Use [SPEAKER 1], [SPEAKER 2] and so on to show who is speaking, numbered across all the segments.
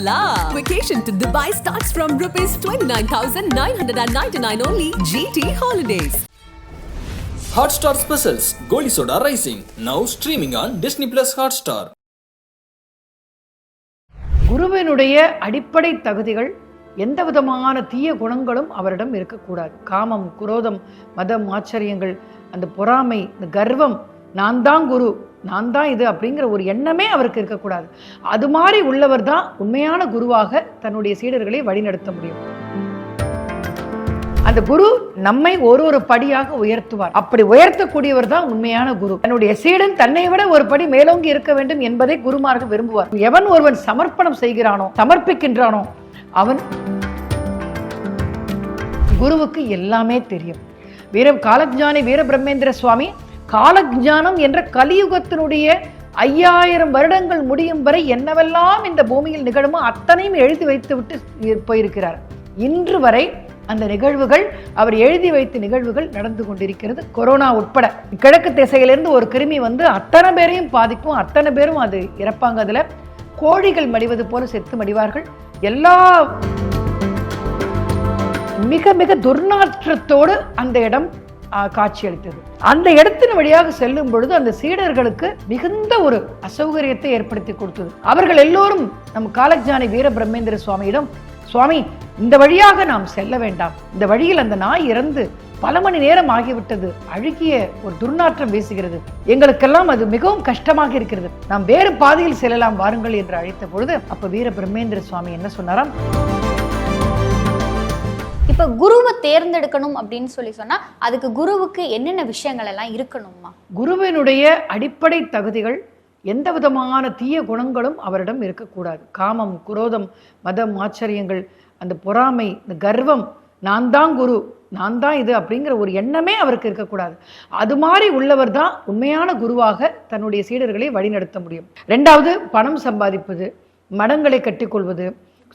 [SPEAKER 1] la! Vacation to Dubai starts from rupees 29,999 only. GT Holidays.
[SPEAKER 2] Hotstar Specials Goli Soda Rising now streaming on Disney Plus Hotstar.
[SPEAKER 3] குருவினுடைய அடிப்படை தகுதிகள் எந்த விதமான தீய குணங்களும் அவரிடம் இருக்கக்கூடாது காமம் குரோதம் மதம் ஆச்சரியங்கள் அந்த பொறாமை இந்த கர்வம் நான் தான் குரு நான் தான் இது அப்படிங்கிற ஒரு எண்ணமே அவருக்கு இருக்கக்கூடாது. அது மாதிரி உள்ளவர் தான் உண்மையான குருவாக தன்னுடைய சீடர்களை வழிநடத்த முடியும். அந்த குரு நம்மை ஒரு ஒரு படியாக உயர்த்துவார். அப்படி உயர்த்தக்கூடியவர் தான் உண்மையான குரு. தன்னுடைய சீடன் தன்னை விட ஒரு படி மேலோங்கி இருக்க வேண்டும் என்பதை குருமார்கள் விரும்புவார். எவன் ஒருவன் சமர்ப்பணம் செய்கிறானோ சமர்ப்பிக்கின்றானோ அவன் குருவுக்கு எல்லாமே தெரியும். வீர காலஜானி வீரபிரம்மேந்திர சுவாமி காலஜானம் என்ற கலியுகத்தினுடைய ஐயாயிரம் வருடங்கள் முடியும் வரை என்னவெல்லாம் இந்த பூமியில் நிகழுமோ அத்தனையும் எழுதி வைத்து விட்டு போயிருக்கிறார். இன்று வரை அந்த நிகழ்வுகள் அவர் எழுதி வைத்த நிகழ்வுகள் நடந்து கொண்டிருக்கிறது கொரோனா உட்பட. கிழக்கு திசையிலிருந்து ஒரு கிருமி வந்து அத்தனை பேரையும் பாதிக்கும் அத்தனை பேரும் அது இறப்பாங்க அதில். கோழிகள் மடிவது போல செத்து மடிவார்கள். எல்லா மிக மிக துர்நாற்றத்தோடு அந்த இடம் காட்சியளித்தது. அந்த இடத்தின் வழியாக செல்லும் பொழுது அந்த சீடர்களுக்கு மிகுந்த ஒரு அசௌகரியத்தை ஏற்படுத்தி கொடுத்தது. அவர்கள் எல்லோரும் நம் காலஜானி வீர பிரம்மேந்திர சுவாமியிடம் சுவாமி இந்த வழியாக நாம் செல்ல வேண்டாம். இந்த வழியில் அந்த நாய் இறந்து பல மணி நேரம் ஆகிவிட்டது. அழுகிய ஒரு துர்நாற்றம் வீசுகிறது. எங்களுக்கெல்லாம் அது மிகவும் கஷ்டமாக இருக்கிறது. நாம் வேறு பாதையில் செல்லலாம் வாருங்கள் என்று அழைத்த பொழுது அப்ப வீர பிரம்மேந்திர சுவாமி என்ன சொன்னாராம்?
[SPEAKER 4] இப்போ குருவை தேர்ந்தெடுக்கணும் அப்படின்னு சொல்லி சொன்னா அதுக்கு குருவுக்கு என்னென்ன விஷயங்கள் எல்லாம் இருக்கணுமா
[SPEAKER 3] குருவினுடைய அடிப்படை தகுதிகள் எந்த விதமான தீய குணங்களும் அவரிடம் இருக்கக்கூடாது. காமம் குரோதம் மதம் ஆச்சரியங்கள் அந்த பொறாமை இந்த கர்வம் நான் தான் குரு நான் தான் இது அப்படிங்கிற ஒரு எண்ணமே அவருக்கு இருக்கக்கூடாது. அது மாதிரி உள்ளவர் தான் உண்மையான குருவாக தன்னுடைய சீடர்களை வழிநடத்த முடியும். ரெண்டாவது பணம் சம்பாதிப்பது மடங்களை கட்டிக்கொள்வது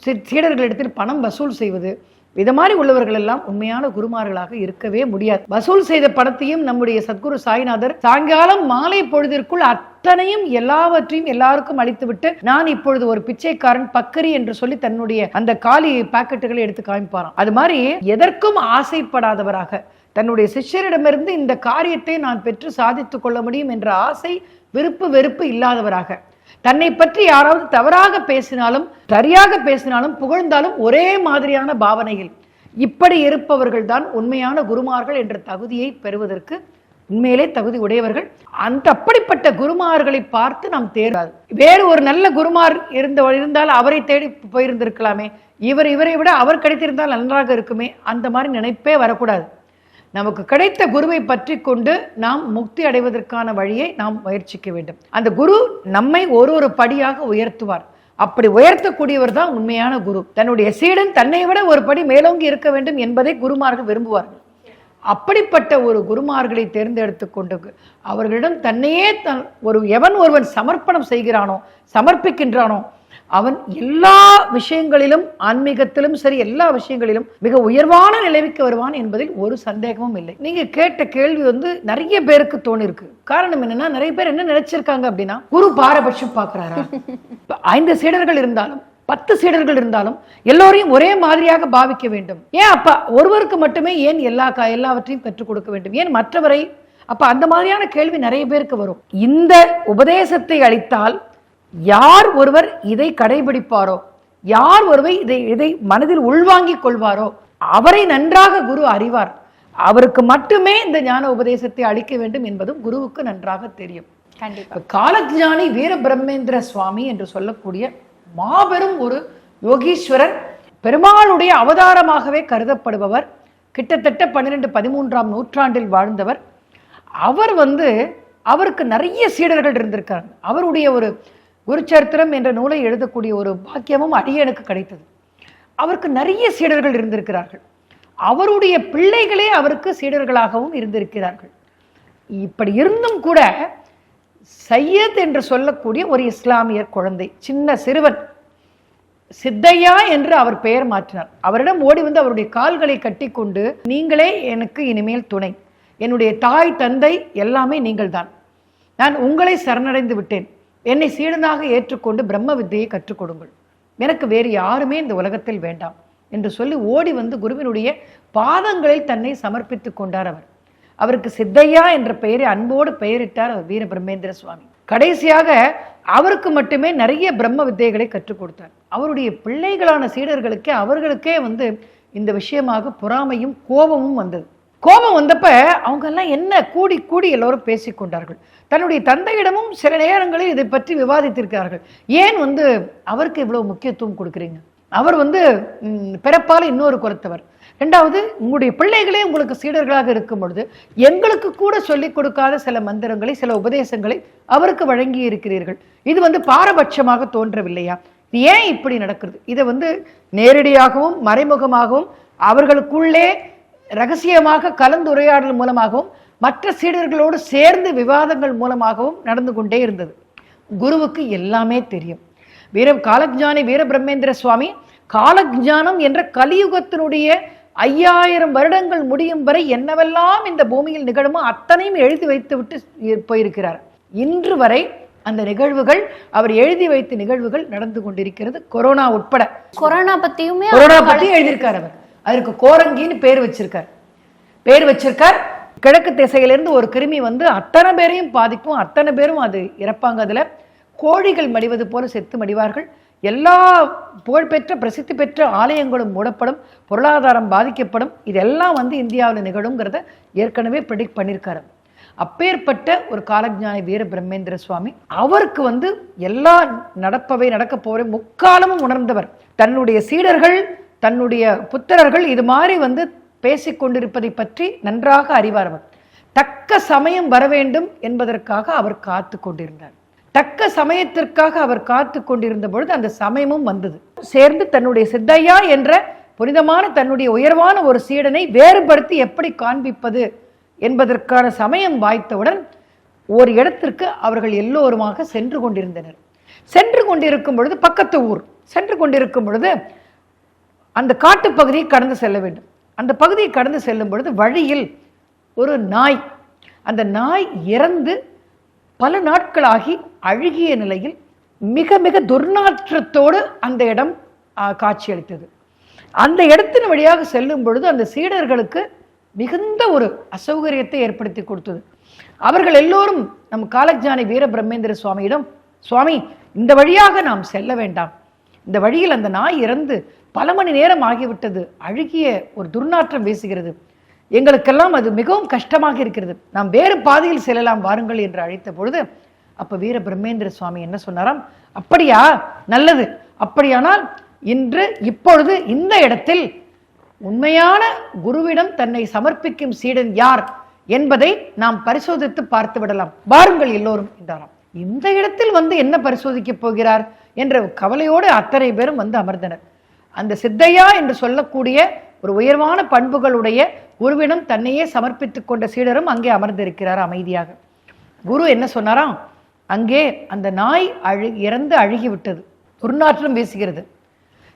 [SPEAKER 3] சீடர்களிடத்தில் பணம் வசூல் செய்வது இது மாதிரி உள்ளவர்கள் எல்லாம் உண்மையான குருமார்களாக இருக்கவே முடியாது. வசூல் செய்த பணத்தையும் நம்முடைய சத்குரு சாய்நாதர் சாயங்காலம் மாலை பொழுதிற்குள் அத்தனையும் எல்லாவற்றையும் எல்லாருக்கும் அளித்துவிட்டு நான் இப்பொழுது ஒரு பிச்சைக்காரன் பக்கரி என்று சொல்லி தன்னுடைய அந்த காலி பாக்கெட்டுகளை எடுத்து காமிப்பாராம். அது மாதிரி எதற்கும் ஆசைப்படாதவராக தன்னுடைய சிஷ்யரிடமிருந்து இந்த காரியத்தை நான் பெற்று சாதித்துக் கொள்ள முடியும் என்ற ஆசை விருப்பு வெறுப்பு இல்லாதவராக தன்னை பற்றி யாராவது தவறாக பேசினாலும் சரியாக பேசினாலும் புகழ்ந்தாலும் ஒரே மாதிரியான பாவனையில். இப்படி இருப்பவர்கள் தான் உண்மையான குருமார்கள் என்ற தகுதியை பெறுவதற்கு உண்மையிலே தகுதி உடையவர்கள். அந்த அப்படிப்பட்ட குருமார்களை பார்த்து நாம் தேர்வாது வேறு ஒரு நல்ல குருமார் இருந்த இருந்தால் அவரை தேடி போயிருந்திருக்கலாமே. இவர் இவரை விட அவர் கிடைத்திருந்தால் நன்றாக இருக்குமே. அந்த மாதிரி நினைப்பே வரக்கூடாது. நமக்கு கிடைத்த குருவை பற்றி கொண்டு நாம் முக்தி அடைவதற்கான வழியை நாம் முயற்சிக்க வேண்டும். அந்த குரு நம்மை ஒரு ஒரு படியாக உயர்த்துவார். அப்படி உயர்த்தக்கூடியவர் தான் உண்மையான குரு. தன்னுடைய சீடன் தன்னை விட ஒரு படி மேலோங்கி இருக்க வேண்டும் என்பதை குருமார்கள் விரும்புவார்கள். அப்படிப்பட்ட ஒரு குருமார்களை தேர்ந்தெடுத்து கொண்டு அவர்களிடம் தன்னையே தன் ஒரு எவன் ஒருவன் சமர்ப்பணம் செய்கிறானோ சமர்ப்பிக்கின்றானோ அவன் எல்லா விஷயங்களிலும் ஆன்மீகத்திலும் சரி எல்லா விஷயங்களிலும் மிக உயர்வான நிலைமைக்கு வருவான் என்பதில் ஒரு சந்தேகமும் இல்லை. நீங்க கேட்ட கேள்வி வந்து நிறைய பேருக்கு தோணிருக்கு. காரணம் என்னன்னா நிறைய பேர் என்ன நினைச்சிருக்காங்க அப்படின்னா குரு பாரபட்சம் பார்க்கறாரா? ஐந்து சீடர்கள் இருந்தாலும் பத்து சீடர்கள் இருந்தாலும் எல்லோரையும் ஒரே மாதிரியாக பாவிக்க வேண்டும். ஏன் அப்ப ஒருவருக்கு மட்டுமே ஏன் எல்லா எல்லாவற்றையும் கற்றுக் கொடுக்க வேண்டும்? ஏன் மற்றவரை? அப்ப அந்த மாதிரியான கேள்வி நிறைய பேருக்கு வரும். இந்த உபதேசத்தை அளித்தால் யார் ஒருவர் இதை கடைபிடிப்பாரோ? யார் ஒருவர் இதை இதை மனதில் உள்வாங்கிக் கொள்வாரோ? அவரை நன்றாக குரு அறிவார். அவருக்கு மட்டுமே இந்த ஞான உபதேசத்தை அளிக்க வேண்டும் என்பதும் குருவுக்கு நன்றாக தெரியும். காலஜானி வீர பிரம்மேந்திர சுவாமி என்று சொல்லக்கூடிய மாபெரும் ஒரு யோகீஸ்வரர் பெருமாளுடைய அவதாரமாகவே கருதப்படுபவர் கிட்டத்தட்ட பன்னிரெண்டு பதிமூன்றாம் நூற்றாண்டில் வாழ்ந்தவர். அவர் வந்து அவருக்கு நிறைய சீடர்கள் இருந்திருக்காங்க. அவருடைய ஒரு குருச்சரித்திரம் என்ற நூலை எழுதக்கூடிய ஒரு பாக்கியமும் அடியனுக்கு கிடைத்தது. அவருக்கு நிறைய சீடர்கள் இருந்திருக்கிறார்கள். அவருடைய பிள்ளைகளே அவருக்கு சீடர்களாகவும் இருந்திருக்கிறார்கள். இப்படி இருந்தும் கூட சையத் என்று சொல்லக்கூடிய ஒரு இஸ்லாமியர் குழந்தை சின்ன சிறுவன் சித்தையா என்று அவர் பெயர் மாற்றினார். அவரிடம் ஓடி வந்து அவருடைய கால்களை கட்டிக்கொண்டு நீங்களே எனக்கு இனிமேல் துணை. என்னுடைய தாய் தந்தை எல்லாமே நீங்கள்தான். நான் உங்களை சரணடைந்து விட்டேன். என்னை சீடனாக ஏற்றுக்கொண்டு பிரம்ம வித்தையை கற்றுக் கொடுங்கள். எனக்கு வேறு யாருமே இந்த உலகத்தில் வேண்டாம் என்று சொல்லி ஓடி வந்து குருவினுடைய பாதங்களில் தன்னை சமர்ப்பித்துக் கொண்டார் அவர். அவருக்கு சித்தையா என்ற பெயரை அன்போடு பெயரிட்டார் அவர் வீர பிரம்மேந்திர சுவாமி. கடைசியாக அவருக்கு மட்டுமே நிறைய பிரம்ம வித்தைகளை கற்றுக் கொடுத்தார். அவருடைய பிள்ளைகளான சீடர்களுக்கே அவர்களுக்கே வந்து இந்த விஷயமாக பொறாமையும் கோபமும் வந்தது. கோபம் வந்தப்ப அவங்கெல்லாம் என்ன கூடி கூடி எல்லோரும் பேசிக்கொண்டார்கள் தன்னுடைய தந்தையிடமும் சில நேரங்களில் இதை பற்றி விவாதித்திருக்கிறார்கள். ஏன் வந்து அவருக்கு இவ்வளவு முக்கியத்துவம் கொடுக்குறீங்க? அவர் வந்து பிறப்பால் இன்னொரு குறைத்தவர் ரெண்டாவது உங்களுடைய பிள்ளைகளே உங்களுக்கு சீடர்களாக இருக்கும் பொழுது எங்களுக்கு கூட சொல்லிக் கொடுக்காத சில மந்திரங்களை சில உபதேசங்களை அவருக்கு வழங்கி இருக்கிறீர்கள். இது வந்து பாரபட்சமாக தோன்றவில்லையா? இது ஏன் இப்படி நடக்கிறது? இதை வந்து நேரடியாகவும் மறைமுகமாகவும் அவர்களுக்குள்ளே ரகசியமாக கலந்துரையாடல் மூலமாகவும் மற்ற சீடர்களோடு சேர்ந்து விவாதங்கள் மூலமாகவும் நடந்து கொண்டே இருந்தது. குருவுக்கு எல்லாமே தெரியும். வீர காலஜானி வீர பிரம்மேந்திர சுவாமி காலஜானம் என்ற கலியுகத்தினுடைய ஐயாயிரம் வருடங்கள் முடியும் வரை என்னவெல்லாம் இந்த பூமியில் நிகழுமோ அத்தனையும் எழுதி வைத்து விட்டு போயிருக்கிறார். இன்று வரை அந்த நிகழ்வுகள் அவர் எழுதி வைத்த நிகழ்வுகள் நடந்து கொண்டிருக்கிறது. கொரோனா உட்பட.
[SPEAKER 4] கொரோனா பத்தியுமே
[SPEAKER 3] கொரோனா பத்தி எழுதியிருக்கார் அவர். அதற்கு கோரங்கின்னு பேர் வச்சிருக்கார். பேர் வச்சிருக்கார். கிழக்கு திசையிலிருந்து ஒரு கிருமி வந்து அத்தனை பேரையும் பாதிக்கும். அத்தனை பேரும் அது இறப்பாங்க அதில். கோழிகள் மடிவது போல செத்து மடிவார்கள். எல்லா புகழ்பெற்ற பிரசித்தி பெற்ற ஆலயங்களும் மூடப்படும். பொருளாதாரம் பாதிக்கப்படும். இதெல்லாம் வந்து இந்தியாவில் நிகழுங்கிறத ஏற்கனவே ப்ரெடிக்ட் பண்ணியிருக்காரு அப்பேற்பட்ட ஒரு காலஜானி வீர பிரம்மேந்திர சுவாமி அவருக்கு வந்து எல்லா நடப்பவை நடக்க போற முக்காலமும் உணர்ந்தவர். தன்னுடைய சீடர்கள் தன்னுடைய புத்திரர்கள் இது மாதிரி வந்து பேசிக்கொண்டிருப்பதை பற்றி நன்றாக அறிவார் அவர் தக்க சமயம் வர வேண்டும் என்பதற்காக அவர் காத்து கொண்டிருந்தார். தக்க சமயத்திற்காக அவர் காத்து கொண்டிருந்த பொழுது அந்த சமயமும் வந்தது. சேர்ந்து தன்னுடைய சித்தையா என்ற புனிதமான தன்னுடைய உயர்வான ஒரு சீடனை வேறுபடுத்தி எப்படி காண்பிப்பது என்பதற்கான சமயம் வாய்த்தவுடன் ஒரு இடத்திற்கு அவர்கள் எல்லோருமாக சென்று கொண்டிருந்தனர். சென்று கொண்டிருக்கும் பொழுது பக்கத்து ஊர். சென்று கொண்டிருக்கும் பொழுது அந்த காட்டுப் பகுதியை கடந்து செல்ல வேண்டும். அந்த பகுதியை கடந்து செல்லும் பொழுது வழியில் ஒரு நாய் அந்த நாய் இறந்து பல நாட்களாகி அழுகிய நிலையில் மிக மிக துர்நாற்றத்தோடு அந்த இடம் காட்சியளித்தது. அந்த இடத்தின் வழியாக செல்லும் பொழுது அந்த சீடர்களுக்கு மிகுந்த ஒரு அசௌகரியத்தை ஏற்படுத்தி கொடுத்தது. அவர்கள் எல்லோரும் நம் காலஜானி வீரபிரம்மேந்திர சுவாமியிடம் சுவாமி இந்த வழியாக நாம் செல்ல வேண்டாம். இந்த வழியில் அந்த நாய் இறந்து பல மணி நேரம் ஆகிவிட்டது. அழுகிய ஒரு துர்நாற்றம் வீசுகிறது. எங்களுக்கெல்லாம் அது மிகவும் கஷ்டமாக இருக்கிறது. நாம் வேறு பாதையில் செல்லலாம் வாருங்கள் என்று அழைத்த பொழுது அப்ப வீர பிரம்மேந்திர சுவாமி என்ன சொன்னாராம்? அப்படியா நல்லது. அப்படியானால் இன்று இப்பொழுது இந்த இடத்தில் உண்மையான குருவிடம் தன்னை சமர்ப்பிக்கும் சீடன் யார் என்பதை நாம் பரிசோதித்து பார்த்து விடலாம். வாருங்கள் எல்லோரும் என்றாராம். இந்த இடத்தில் வந்து என்ன பரிசோதிக்கப் போகிறார்? என்ற கவலையோடு அத்தனை பேரும் வந்து அமர்ந்தனர். அந்த சித்தையா என்று சொல்லக்கூடிய ஒரு உயர்வான பண்புகளுடைய குருவிடம் தன்னையே சமர்ப்பித்துக் கொண்ட சீடரும் அங்கே அமர்ந்திருக்கிறார் அமைதியாக. குரு என்ன சொன்னாராம்? அங்கே அந்த நாய் அழு இறந்து அழுகிவிட்டது. துர்நாற்றம் வீசுகிறது.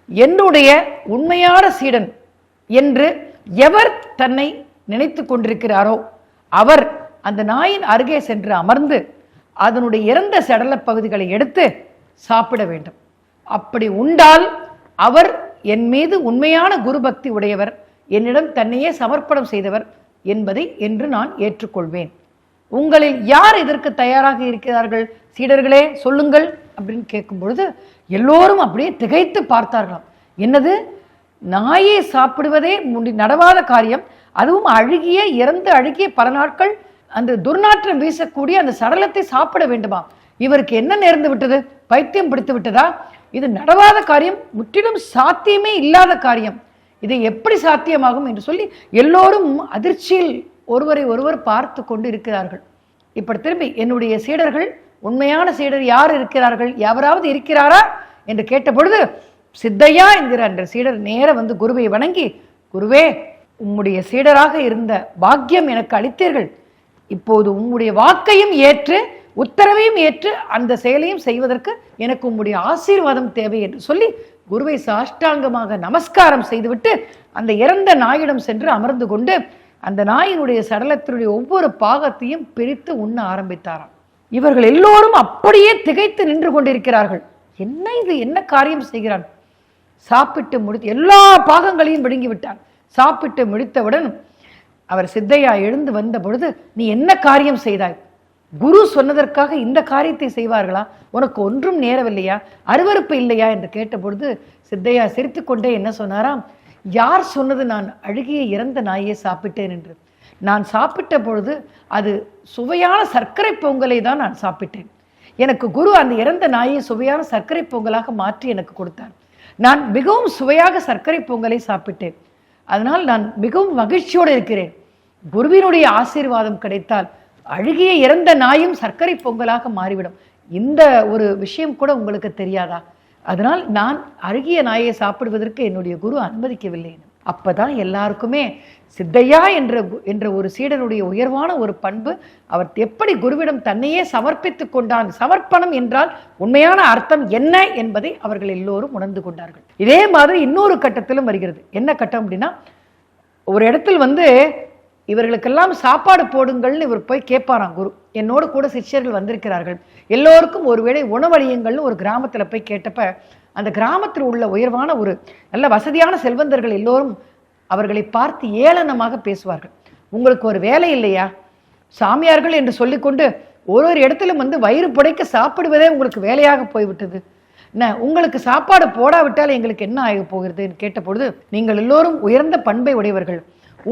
[SPEAKER 3] என்னுடைய உண்மையான சீடன் என்று எவர் தன்னை நினைத்து கொண்டிருக்கிறாரோ அவர் அந்த நாயின் அருகே சென்று அமர்ந்து அதனுடைய இறந்த சடல பகுதிகளை எடுத்து சாப்பிட வேண்டும். அப்படி உண்டால் அவர் என் மீது உண்மையான குரு பக்தி உடையவர் என்னிடம் தன்னையே சமர்ப்பணம் செய்தவர் என்பதை என்று நான் ஏற்றுக்கொள்வேன். உங்களில் யார் இதற்கு தயாராக இருக்கிறார்கள்? சீடர்களே சொல்லுங்கள் அப்படின்னு கேட்கும் பொழுது எல்லோரும் அப்படியே திகைத்து பார்த்தார்களாம். என்னது? நாயை சாப்பிடுவதே முடி நடவாத காரியம் அதுவும் அழுகிய இறந்து அழுகிய பல நாட்கள் அந்த துர்நாற்றம் வீசக்கூடிய அந்த சடலத்தை சாப்பிட வேண்டுமா? இவருக்கு என்ன நேர்ந்து விட்டது? பைத்தியம் பிடித்து விட்டதா? இது நடவாத காரியம் முற்றிலும் சாத்தியமே இல்லாத காரியம். இது எப்படி சாத்தியமாகும் என்று சொல்லி எல்லோரும் அதிர்ச்சியில் ஒருவரை ஒருவர் பார்த்து கொண்டு இருக்கிறார்கள். இப்படி திரும்பி என்னுடைய சீடர்கள் உண்மையான சீடர் யார் இருக்கிறார்கள் எவராவது இருக்கிறாரா என்று கேட்ட பொழுது சித்தையா என்கிற அந்த சீடர் நேர வந்து குருவை வணங்கி குருவே உம்முடைய சீடராக இருந்த பாக்கியம் எனக்கு அளித்தீர்கள். இப்போது உம்முடைய வாக்கையும் ஏற்று உத்தரவையும் ஏற்று அந்த செயலையும் செய்வதற்கு எனக்கு உம்முடைய ஆசீர்வாதம் தேவை என்று சொல்லி குருவை சாஷ்டாங்கமாக நமஸ்காரம் செய்துவிட்டு அந்த இறந்த நாயிடம் சென்று அமர்ந்து கொண்டு அந்த நாயினுடைய சடலத்தினுடைய ஒவ்வொரு பாகத்தையும் பிரித்து உண்ண ஆரம்பித்தாராம். இவர்கள் எல்லோரும் அப்படியே திகைத்து நின்று கொண்டிருக்கிறார்கள். என்ன இது? என்ன காரியம் செய்கிறான்? சாப்பிட்டு முடித்து எல்லா பாகங்களையும் விடுங்கிவிட்டான். சாப்பிட்டு முடித்தவுடன் அவர் சித்தையா எழுந்து வந்த பொழுது நீ என்ன காரியம் செய்தாய்? குரு சொன்னதற்காக இந்த காரியத்தை செய்வார்களா? உனக்கு ஒன்றும் நேரவில்லையா? அருவருப்பு இல்லையா? என்று கேட்டபொழுது சித்தையா சிரித்துக்கொண்டே என்ன சொன்னாராம்? யார் சொன்னது நான் அழுகிய இறந்த நாயை சாப்பிட்டேன் என்று. நான் சாப்பிட்ட பொழுது அது சுவையான சர்க்கரை பொங்கலை தான் நான் சாப்பிட்டேன். எனக்கு குரு அந்த இறந்த நாயை சுவையான சர்க்கரை பொங்கலாக மாற்றி எனக்கு கொடுத்தார். நான் மிகவும் சுவையாக சர்க்கரை பொங்கலை சாப்பிட்டேன். அதனால் நான் மிகவும் மகிழ்ச்சியோடு இருக்கிறேன். குருவினுடைய ஆசீர்வாதம் கிடைத்தால் அழுகிய இறந்த நாயும் சர்க்கரை பொங்கலாக மாறிவிடும். இந்த ஒரு விஷயம் கூட உங்களுக்கு தெரியாதா? அதனால் நான் அழுகிய நாயை சாப்பிடுவதற்கு என்னுடைய குரு அனுமதிக்கவில்லை. அப்பதான் எல்லாருக்குமே சித்தையா என்ற என்ற ஒரு சீடனுடைய உயர்வான ஒரு பண்பு அவர் எப்படி குருவிடம் தன்னையே சமர்ப்பித்துக் கொண்டான் சமர்ப்பணம் என்றால் உண்மையான அர்த்தம் என்ன என்பதை அவர்கள் எல்லோரும் உணர்ந்து கொண்டார்கள். இதே மாதிரி இன்னொரு கட்டத்திலும் வருகிறது. என்ன கட்டம் அப்படின்னா ஒரு இடத்தில் வந்து இவர்களுக்கெல்லாம் சாப்பாடு போடுங்கள்னு இவர் போய் கேட்பாராம் குரு. என்னோடு கூட சிஷ்யர்கள் வந்திருக்கிறார்கள். எல்லோருக்கும் ஒருவேளை உணவழியுங்கள்னு ஒரு கிராமத்தில் போய் கேட்டப்ப அந்த கிராமத்தில் உள்ள உயர்வான ஒரு நல்ல வசதியான செல்வந்தர்கள் எல்லோரும் அவர்களை பார்த்து ஏளனமாக பேசுவார்கள். உங்களுக்கு ஒரு வேலை இல்லையா? சாமியார்கள் என்று சொல்லிக்கொண்டு ஒரு ஒரு இடத்திலும் வந்து வயிறு புடைக்க சாப்பிடுவதே உங்களுக்கு வேலையாக போய்விட்டது. என்ன உங்களுக்கு சாப்பாடு போடாவிட்டால் எங்களுக்கு என்ன ஆக போகிறது? கேட்டபொழுது நீங்கள் எல்லோரும் உயர்ந்த பண்பை உடையவர்கள்.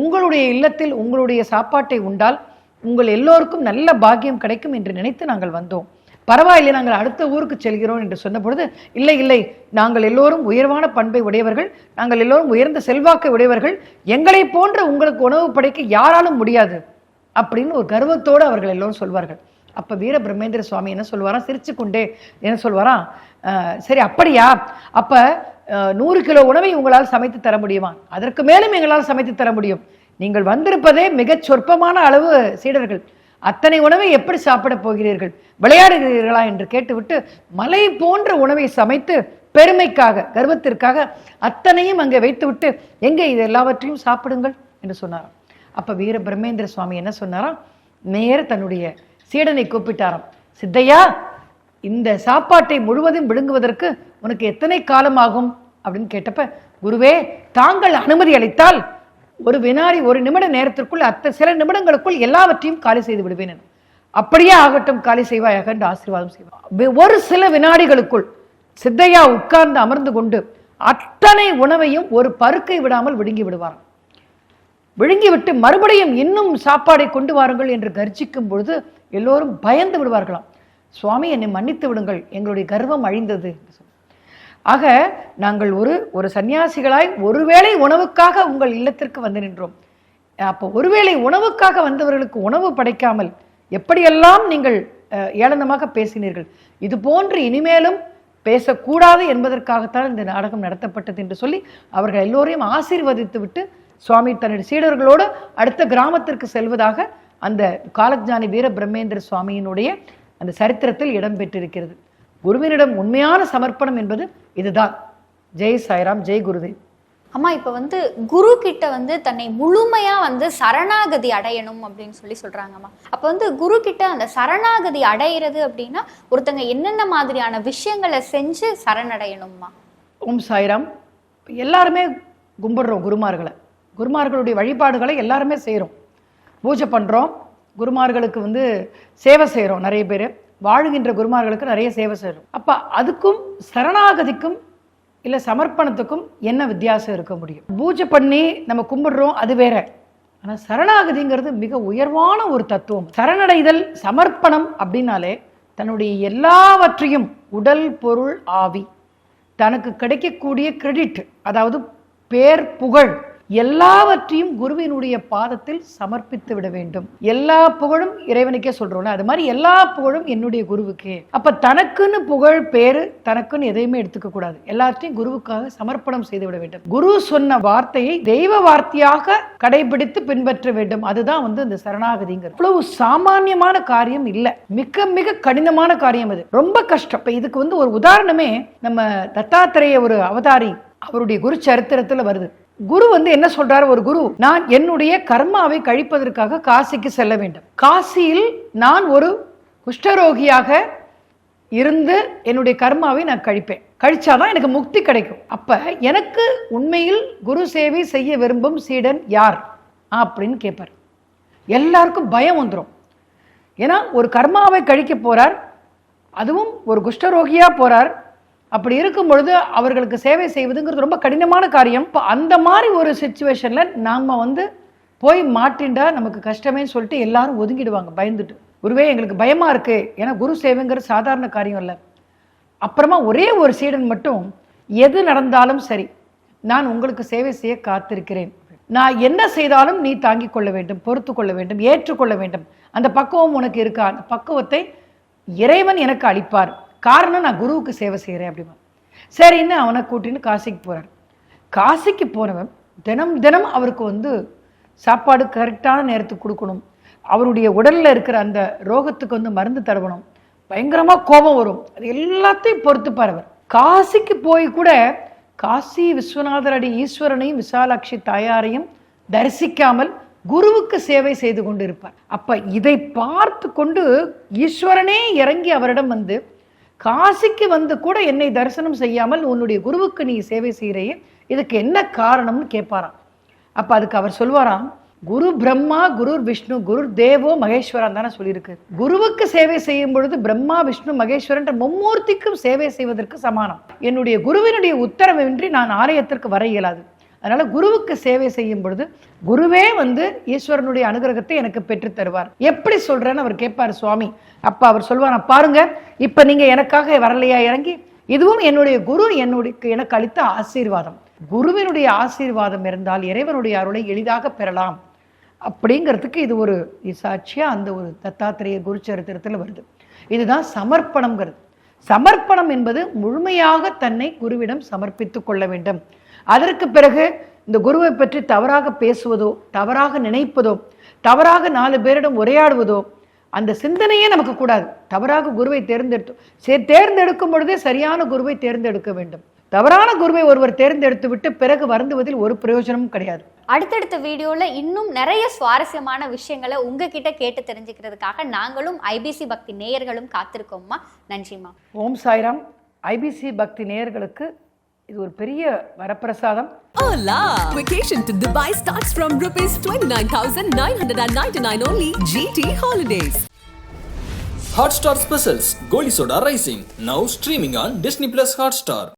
[SPEAKER 3] உங்களுடைய இல்லத்தில் உங்களுடைய சாப்பாட்டை உண்டால் உங்கள் எல்லோருக்கும் நல்ல பாக்கியம் கிடைக்கும் என்று நினைத்து நாங்கள் வந்தோம். பரவாயில்லை நாங்கள் அடுத்த ஊருக்கு செல்கிறோம் என்று சொன்ன பொழுது இல்லை இல்லை நாங்கள் எல்லோரும் உயர்வான பண்பை உடையவர்கள் நாங்கள் எல்லோரும் உயர்ந்த செல்வாக்கை உடையவர்கள் எங்களை போன்ற உங்களுக்கு உணவு படைக்க யாராலும் முடியாது அப்படின்னு ஒரு கர்வத்தோடு அவர்கள் எல்லோரும் சொல்வார்கள். அப்போ வீர பிரம்மேந்திர சுவாமி என்ன சொல்வாராம்? சிரிச்சு கொண்டே என்ன சொல்வாராம்? சரி அப்படியா? அப்ப நூறு கிலோ உணவை உங்களால் சமைத்து தர முடியுமா? அதற்கு மேலும் எங்களால் சமைத்து தர முடியும். நீங்கள் வந்திருப்பதே மிகச் சொற்பமான அளவு சீடர்கள். அத்தனை உணவை எப்படி சாப்பிடப் போகிறீர்கள்? விளையாடுகிறீர்களா என்று கேட்டுவிட்டு மலை போன்ற உணவை சமைத்து பெருமைக்காக கர்வத்திற்காக அத்தனையும் அங்கே வைத்துவிட்டு எங்கே இது எல்லாவற்றையும் சாப்பிடுங்கள் என்று சொன்னாராம். அப்ப வீர பிரம்மேந்திர சுவாமி என்ன சொன்னாராம்? நேர தன்னுடைய சீடனை கூப்பிட்டாராம். சித்தையா இந்த சாப்பாட்டை முழுவதும் விழுங்குவதற்கு உனக்கு எத்தனை காலம் ஆகும் அப்படின்னு கேட்டப்ப குருவே தாங்கள் அனுமதி அளித்தால் ஒரு வினாடி ஒரு நிமிட நேரத்திற்குள் அத்த சில நிமிடங்களுக்குள் எல்லாவற்றையும் காலி செய்து விடுவேன் அப்படியே ஆகட்டும் காலி செய்வாயாக என்று ஆசீர்வாதம் செய்வார். ஒரு சில வினாடிகளுக்குள் சித்தையா உட்கார்ந்து அமர்ந்து கொண்டு அத்தனை உணவையும் ஒரு பருக்கை விடாமல் விழுங்கி விடுவாராம். விழுங்கிவிட்டு மறுபடியும் இன்னும் சாப்பாடை கொண்டு வாருங்கள் என்று கர்ஜிக்கும் பொழுது எல்லோரும் பயந்து விடுவார்களாம். சுவாமி என்னை மன்னித்து விடுங்கள். எங்களுடைய கர்வம் அழிந்தது. என்று ஆக நாங்கள் ஒரு ஒரு சன்னியாசிகளாய் ஒருவேளை உணவுக்காக உங்கள் இல்லத்திற்கு வந்து நின்றோம். அப்போ ஒருவேளை உணவுக்காக வந்தவர்களுக்கு உணவு படைக்காமல் எப்படியெல்லாம் நீங்கள் ஏளனமாக பேசினீர்கள்? இது போன்று இனிமேலும் பேசக்கூடாது என்பதற்காகத்தான் இந்த நாடகம் நடத்தப்பட்டது என்று சொல்லி அவர்கள் எல்லோரையும் ஆசீர்வதித்து விட்டு சுவாமி தன்னுடைய சீடர்களோடு அடுத்த கிராமத்திற்கு செல்வதாக அந்த காலஜானி வீர பிரம்மேந்திர சுவாமியினுடைய அந்த சரித்திரத்தில் இடம்பெற்றிருக்கிறது. குருவினிடம் உண்மையான சமர்ப்பணம் என்பது இதுதான். ஜெய் சாய்ராம் ஜெய் குருதேவ்.
[SPEAKER 4] அம்மா இப்ப வந்து குரு கிட்ட வந்து தன்னை முழுமையா வந்து சரணாகதி அடையணும் அப்படின்னு சொல்லி சொல்றாங்கம்மா அப்ப வந்து குரு கிட்ட அந்த சரணாகதி அடையிறது அப்படின்னா ஒருத்தங்க என்னென்ன மாதிரியான விஷயங்களை செஞ்சு சரணடையணும்மா
[SPEAKER 3] ஓம் சாய்ராம். எல்லாருமே கும்பிடுறோம் குருமார்களை. குருமார்களுடைய வழிபாடுகளை எல்லாருமே செய்கிறோம் பூஜை பண்ணுறோம் குருமார்களுக்கு வந்து சேவை செய்கிறோம் நிறைய பேர். வாழுகின்ற குருமார்களுக்கு நிறைய சேவை செய்யும் அப்போ அதுக்கும் சரணாகதிக்கும் இல்லை சமர்ப்பணத்துக்கும் என்ன வித்தியாசம் இருக்க முடியும்? பூஜை பண்ணி நம்ம கும்பிடுறோம் அது வேற. ஆனால் சரணாகதிங்கிறது மிக உயர்வான ஒரு தத்துவம். சரணடைதல் சமர்ப்பணம் அப்படின்னாலே தன்னுடைய எல்லாவற்றையும் உடல் பொருள் ஆவி தனக்கு கிடைக்கக்கூடிய கிரெடிட் அதாவது பேர் புகழ் எல்லாவற்றையும் குருவினுடைய பாதத்தில் சமர்ப்பித்து விட வேண்டும். எல்லா புகழும் இறைவனுக்கே சொல்றோம்ல அது மாதிரி எல்லா புகழும் என்னுடைய குருவுக்கே. அப்ப தனக்குன்னு புகழ் பேரு தனக்குன்னு எதையுமே எடுத்துக்க கூடாது. எல்லாத்தையும் குருவுக்காக சமர்ப்பணம் செய்து விட வேண்டும். குரு சொன்ன வார்த்தையை தெய்வ வார்த்தையாக கடைபிடித்து பின்பற்ற வேண்டும். அதுதான் வந்து இந்த சரணாகதிங்கிறது. இவ்வளவு சாமானியமான காரியம் இல்ல. மிக மிக கடினமான காரியம் அது. ரொம்ப கஷ்டம். இப்ப இதுக்கு வந்து ஒரு உதாரணமே நம்ம தத்தாத்திரேய ஒரு அவதாரி அவருடைய குரு சரித்திரத்துல வருது. குரு வந்து என்ன சொல்றார் ஒரு குரு? நான் என்னுடைய கர்மாவை கழிப்பதற்காக காசிக்கு செல்ல வேண்டும். காசியில் நான் ஒரு குஷ்டரோகியாக இருந்து என்னுடைய கர்மாவை நான் கழிப்பேன். கழிச்சாதான் எனக்கு முக்தி கிடைக்கும். அப்ப எனக்கு உண்மையில் குரு சேவை செய்ய விரும்பும் சீடன் யார்? அப்படின்னு கேட்பார் எல்லாருக்கும் பயம் வந்துடும் ஏன்னா ஒரு கர்மாவை கழிக்க போறார் அதுவும் ஒரு குஷ்டரோகியா போறார் அப்படி இருக்கும் பொழுது அவர்களுக்கு சேவை செய்வதுங்கிறது ரொம்ப கடினமான காரியம். இப்போ அந்த மாதிரி ஒரு சுச்சுவேஷனில் நாம் வந்து போய் மாட்டிண்டா நமக்கு கஷ்டமே சொல்லிட்டு எல்லாரும் ஒதுங்கிடுவாங்க பயந்துட்டு. குருவே எங்களுக்கு பயமாக இருக்குது ஏன்னா குரு சேவைங்கிறது சாதாரண காரியம் இல்லை. அப்புறமா ஒரே ஒரு சீடன் மட்டும் எது நடந்தாலும் சரி நான் உங்களுக்கு சேவை செய்ய காத்திருக்கிறேன். நான் என்ன செய்தாலும் நீ தாங்கிக் கொள்ள வேண்டும் பொறுத்து கொள்ள வேண்டும் ஏற்றுக்கொள்ள வேண்டும். அந்த பக்குவம் உனக்கு இருக்கா? அந்த பக்குவத்தை இறைவன் எனக்கு அளிப்பார். காரணம் நான் குருவுக்கு சேவை செய்கிறேன் அப்படிமா. சரின்னு அவனை கூட்டின்னு காசிக்கு போகிறார் காசிக்கு போனவன் தினம் தினம் அவருக்கு வந்து சாப்பாடு கரெக்டான நேரத்துக்கு கொடுக்கணும். அவருடைய உடல்ல இருக்கிற அந்த ரோகத்துக்கு வந்து மருந்து தடவணும் பயங்கரமா கோபம் வரும். அது எல்லாத்தையும் பொறுத்துப்பார் அவர். காசிக்கு போய் கூட காசி விஸ்வநாதர் அடி ஈஸ்வரனையும் விசாலாட்சி தாயாரையும் தரிசிக்காமல் குருவுக்கு சேவை செய்து கொண்டு இருப்பார் அப்ப இதை பார்த்து கொண்டு ஈஸ்வரனே இறங்கி அவரிடம் வந்து காசிக்கு வந்து கூட என்னை தரிசனம் செய்யாமல் உன்னுடைய குருவுக்கு நீ சேவை செய்கிறையே இதுக்கு என்ன காரணம்னு கேட்பாராம். அப்போ அதுக்கு அவர் சொல்வாராம் குரு பிரம்மா குரு விஷ்ணு குரு தேவோ மகேஸ்வரன் தானே சொல்லியிருக்கு. குருவுக்கு சேவை செய்யும் பொழுது பிரம்மா விஷ்ணு மகேஸ்வரன் மும்மூர்த்திக்கும் சேவை செய்வதற்கு சமானம். என்னுடைய குருவினுடைய உத்தரவின்றி நான் ஆலயத்திற்கு வர இயலாது. அதனால குருவுக்கு சேவை செய்யும் பொழுது குருவே வந்து ஈஸ்வரனுடைய அனுகிரகத்தை எனக்கு பெற்று தருவார். எப்படி சொல்றேன்னு அவர் கேட்பார் சுவாமி அப்ப அவர் சொல்வார் பாருங்க இப்ப நீங்க எனக்காக வரலையா இறங்கி? இதுவும் என்னுடைய குரு என்னுடைய எனக்கு அளித்த ஆசீர்வாதம். குருவினுடைய ஆசீர்வாதம் இருந்தால் இறைவனுடைய அருளை எளிதாக பெறலாம். அப்படிங்கிறதுக்கு இது ஒரு சாட்சியா அந்த ஒரு தத்தாத்திரேய குரு சரித்திரத்தில் வருது. இதுதான் சமர்ப்பணம்ங்கிறது. சமர்ப்பணம் என்பது முழுமையாக தன்னை குருவிடம் சமர்ப்பித்துக் கொள்ள வேண்டும். அதற்கு பிறகு இந்த குருவை பற்றி தவறாக பேசுவதோ தவறாக நினைப்பதோ தவறாக நாலு பேரிடம் உரையாடுவதோ அந்த சிந்தனையே நமக்கு கூடாது. தவறாக குருவை தேர்ந்தெடுத்து சே- தேர்ந்தெடுக்கும் பொழுதே சரியான குருவை தேர்ந்தெடுக்க வேண்டும். தவறான குருவை ஒருவர் தேர்ந்தெடுத்து விட்டு பிறகு வருந்துவதில் ஒரு பிரயோஜனமும் கிடையாது.
[SPEAKER 4] அடுத்தடுத்த வீடியோல இன்னும் நிறைய சுவாரஸ்யமான விஷயங்களை உங்ககிட்ட கேட்டு தெரிஞ்சுக்கிறதுக்காக நாங்களும் ஐபிசி பக்தி நேயர்களும் காத்திருக்கோம்மா. நன்றிம்மா.
[SPEAKER 3] ஓம் சாய்ராம். ஐபிசி பக்தி நேயர்களுக்கு இது ஒரு பெரிய வரப்பிரசாதம்
[SPEAKER 1] Hola! Vacation to Dubai starts from rupees 29,999 only. GT Holidays.
[SPEAKER 2] Hotstar Specials Goli Soda Rising now streaming on Disney Plus Hotstar.